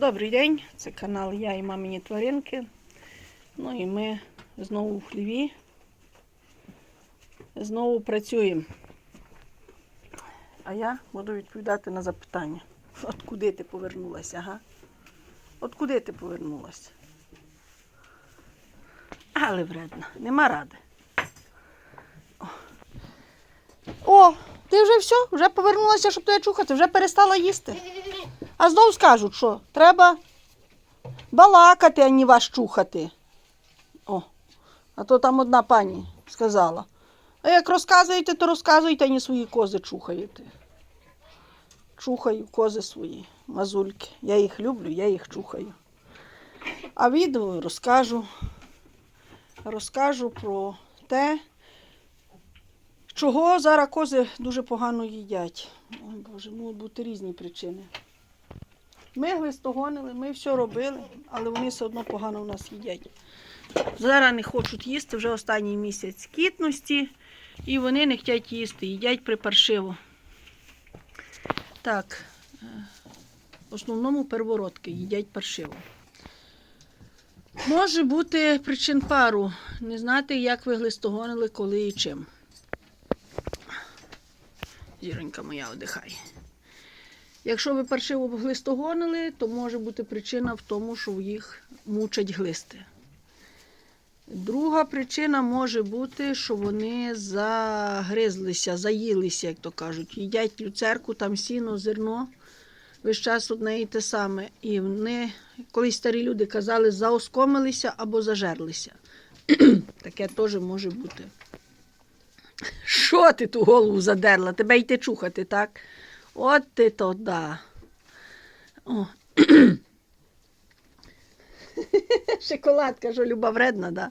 Добрий день, це канал Я і мамині тваринки. Ну і ми знову в хліві. Знову працюємо. А я буду відповідати на запитання. От куди ти повернулася, га? От куди ти повернулася? Але вредна, нема ради. О ти вже все, вже повернулася, щоб тебе чухати, вже перестала їсти. А знов скажуть, що треба балакати, а не вас чухати. О, а то там одна пані сказала. А як розказуєте, то розказуйте, а не свої кози чухаєте. Чухаю кози свої, мазульки. Я їх люблю, я їх чухаю. А відео розкажу. Розкажу про те, чого зараз кози дуже погано їдять. Ой Боже, можуть бути різні причини. Ми глистогонили, ми все робили, але вони все одно погано в нас їдять. Зараз не хочуть їсти вже останній місяць кітності, і вони не хочуть їсти, їдять припаршиво. Так, е, в основному первородки їдять паршиво. Може бути причин пару. Не знати, як ви глистогонили, коли і чим. Зіронька моя одихає. Якщо ви паршиво глистогонили, то може бути причина в тому, що їх мучать глисти. Друга причина може бути, що вони загризлися, заїлися, як то кажуть. Їдять люцерку, там сіно, зерно. Весь час одне і те саме. І вони, колись старі люди казали, заоскомилися або зажерлися. Таке теж може бути. Що ти ту голову задерла? Тебе йти чухати, так? От ти то да. О. Шоколадка, що люба вредна, да?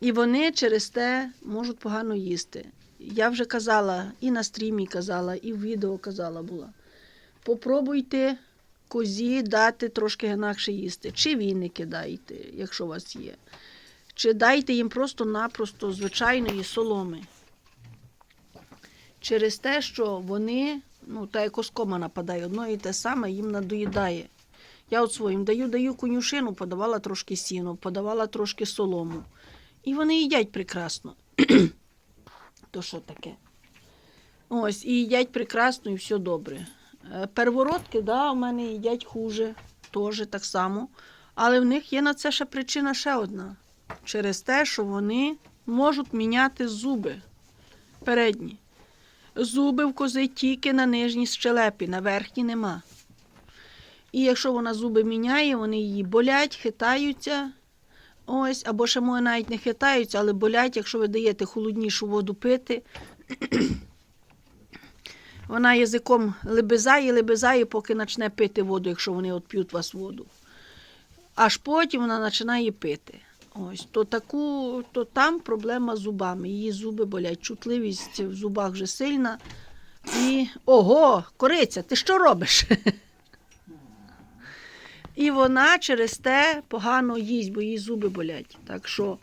І вони через те можуть погано їсти. Я вже казала, і на стрімі казала, і в відео казала була. Попробуйте козі дати трошки інакше їсти. Чи віники дайте, якщо у вас є. Чи дайте їм просто-напросто звичайної соломи. Через те, що вони, ну, та як оскома нападає, одно і те саме їм надоїдає. Я от своїм даю, даю конюшину, подавала трошки сіну, подавала трошки солому. І вони їдять прекрасно. То що таке? Ось, і їдять прекрасно, і все добре. Е, Первородки, да, у мене їдять хуже, теж так само. Але в них є на це ще причина ще одна. Через те, що вони можуть міняти зуби передні. Зуби в кози тільки на нижній щелепі, на верхній нема. І якщо вона зуби міняє, вони її болять, хитаються. Ось, або ще може навіть не хитаються, але болять, якщо ви даєте холоднішу воду пити. Вона язиком лебезає, лебезає, поки почне пити воду, якщо вони от п'ють вас воду. Аж потім вона починає пити. Ось, то таку, то там проблема з зубами. Її зуби болять, чутливість в зубах вже сильна. І ого, кориця, ти що робиш? І вона через те погано їсть, бо її зуби болять. Так що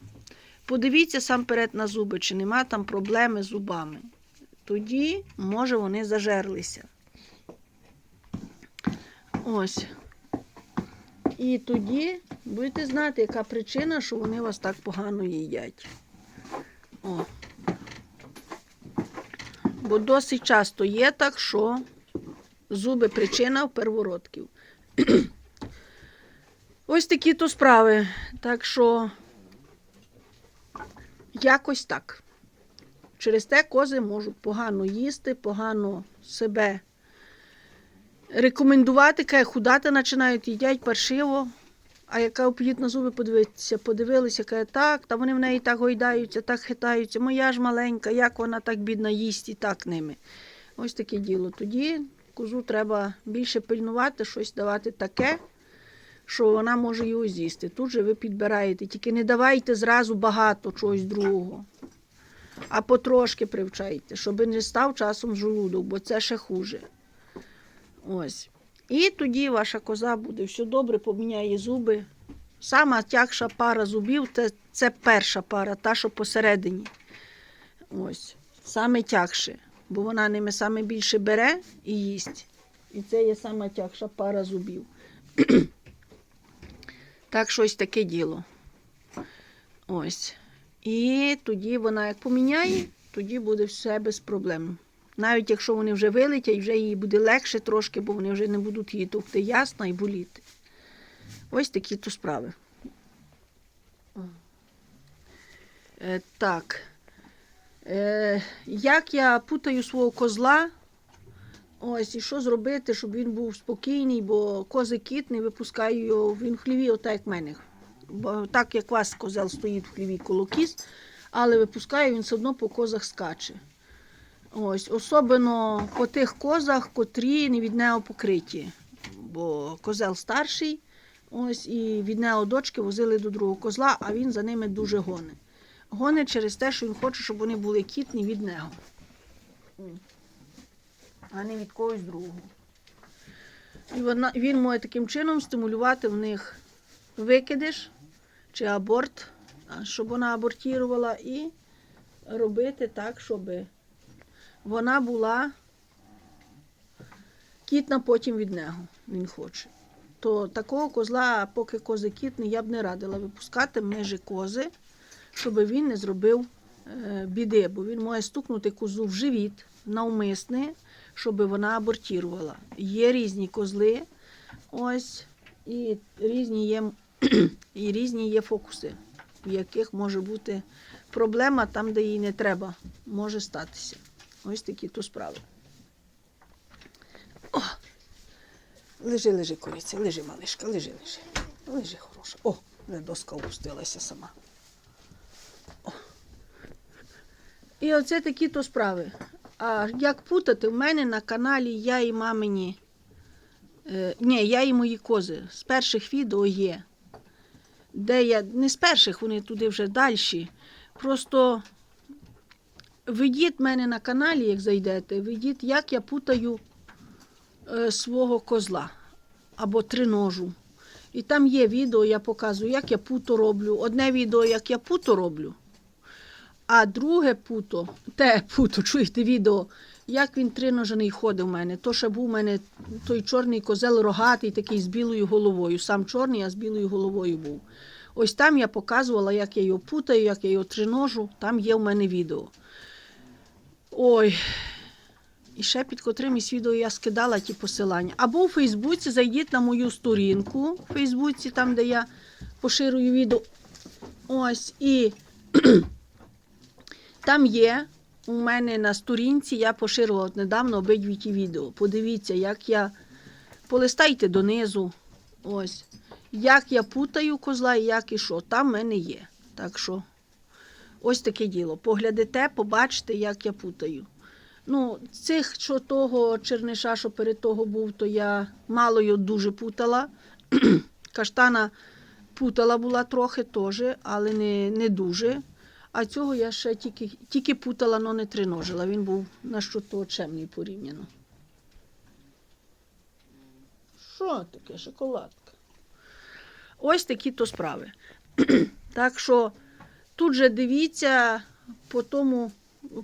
подивіться сам перед на зуби, чи нема там проблеми з зубами. Тоді, може, вони зажерлися. Ось. І тоді будете знати, яка причина, що вони вас так погано їдять. О. Бо досить часто є так, що зуби причина в первородків. Ось такі то справи. Так що якось так. Через те кози можуть погано їсти, погано себе рекомендувати, каже, худати починають, їдять паршиво. А яка оп'ють на зуби подивитися, подивилися, каже, так, та вони в неї так гойдаються, так хитаються. Моя ж маленька, як вона так бідна їсть і так ними. Ось таке діло. Тоді козу треба більше пильнувати, щось давати таке, що вона може його з'їсти. Тут же ви підбираєте, тільки не давайте зразу багато чогось другого, а потрошки привчайте, щоб не став часом жолудок, бо це ще хуже. Ось. І тоді ваша коза буде все добре, поміняє зуби. Сама тягша пара зубів це, це перша пара, та, що посередині. Ось. Саме тягше, бо вона ними саме більше бере і їсть. І це є сама тягша пара зубів. так, щось таке діло. Ось. І тоді вона як поміняє, тоді буде все без проблем. Навіть якщо вони вже вилетять, вже їй буде легше трошки, бо вони вже не будуть її товкти ясно і боліти. Ось такі то справи. Е, так. Е, як я путаю свого козла, ось і що зробити, щоб він був спокійний, бо кози кіт не випускаю його, він хліві, отак як в мене. Бо так як вас козел стоїть в хліві коло кіз, але випускаю, він все одно по козах скаче. Ось, особливо по тих козах, котрі не від нього покриті. Бо козел старший, ось, і від нього дочки возили до другого козла, а він за ними дуже гоне. Гоне через те, що він хоче, щоб вони були кітні від нього. А не від когось другого. І вона, він може таким чином стимулювати в них викидиш чи аборт, щоб вона абортувала, і робити так, щоб вона була кітна потім від нього. Він хоче. То такого козла, поки кози кітний, я б не радила випускати межі кози, щоб він не зробив е, біди, бо він може стукнути козу в живіт навмисне, щоб вона абортувала. Є різні козли, ось, і різні є, і різні є фокуси, в яких може бути проблема там, де їй не треба, може статися. Ось такі то справи. О! Лежи, лежи, куриця, лежи, малишка, лежи, лежи. Лежи, хороша. О, доска опустилася сама. О. І оце такі то справи. А як путати, в мене на каналі я і мамині. Е, ні, я і мої кози. З перших відео є. Де я, не з перших, вони туди вже далі. Просто Ведіть мене на каналі, як зайдете, ведіть, як я путаю е, свого козла або триножу. І там є відео, я показую, як я путо роблю. Одне відео, як я путо роблю, а друге путо, те путо, чуєте відео, як він триножений ходить у мене. То ще був у мене той чорний козел рогатий, такий з білою головою. Сам чорний, а з білою головою був. Ось там я показувала, як я його путаю, як я його триножу. Там є в мене відео. Ой. І ще під котрим із відео я скидала ті посилання. Або у Фейсбуці зайдіть на мою сторінку в Фейсбуці, там, де я поширюю відео. Ось. І там є у мене на сторінці, я поширювала недавно обидві ті відео. Подивіться, як я. Полистайте донизу. Ось. Як я путаю козла і як і що. Там в мене є. Так що. Ось таке діло. Поглядите, побачите, як я путаю. Ну, цих, що того черниша, що перед того був, то я мало його дуже путала. Каштана путала була трохи теж, але не, не дуже. А цього я ще тільки, тільки путала, але не триножила. Він був на що то чемний порівняно. Що таке шоколадка? Ось такі то справи. так що. Тут же дивіться по тому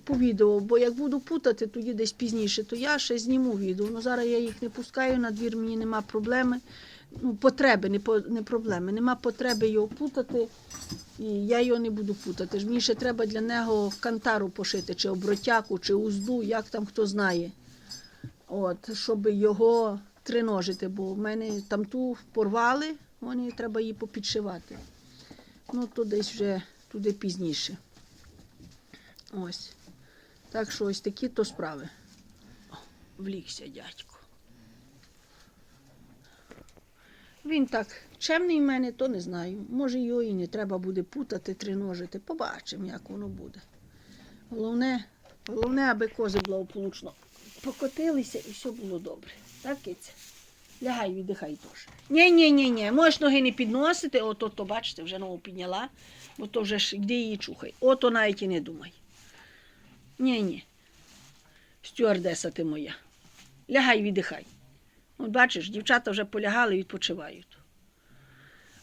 по відео, бо як буду путати, тоді десь пізніше, то я ще зніму відео. Ну зараз я їх не пускаю на двір, мені нема проблеми. Ну, потреби, не, по, не проблеми. Нема потреби його путати, і я його не буду путати. Мені ще треба для нього кантару пошити, чи обротяку, чи узду, як там хто знає. От, щоб його триножити, бо в мене там ту порвали, вони треба її попідшивати. Ну, то десь вже туди пізніше. Ось. Так що ось такі то справи. О, влігся дядько. Він так чемний в мене, то не знаю. Може, його і не треба буде путати, триножити. Побачимо, як воно буде. Головне, головне, аби кози благополучно покотилися і все було добре. Так, киця? Лягай, віддихай теж. Ні, ні. Можеш ноги не підносити, ото, то, бачите, вже ногу підняла, бо то вже ж йди її чухай. Ото навіть і не думай. Ні, ні. Стюардеса ти моя. Лягай, віддихай. От бачиш, дівчата вже полягали і відпочивають.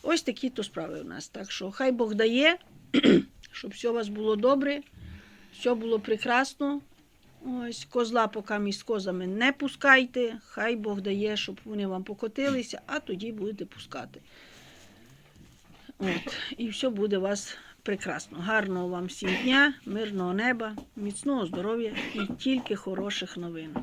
Ось такі то справи у нас. Так що хай Бог дає, щоб все у вас було добре, все було прекрасно. Ось, козла поки між козами не пускайте. Хай Бог дає, щоб вони вам покотилися, а тоді будете пускати. От, і все буде у вас прекрасно. Гарного вам всім дня, мирного неба, міцного здоров'я і тільки хороших новин.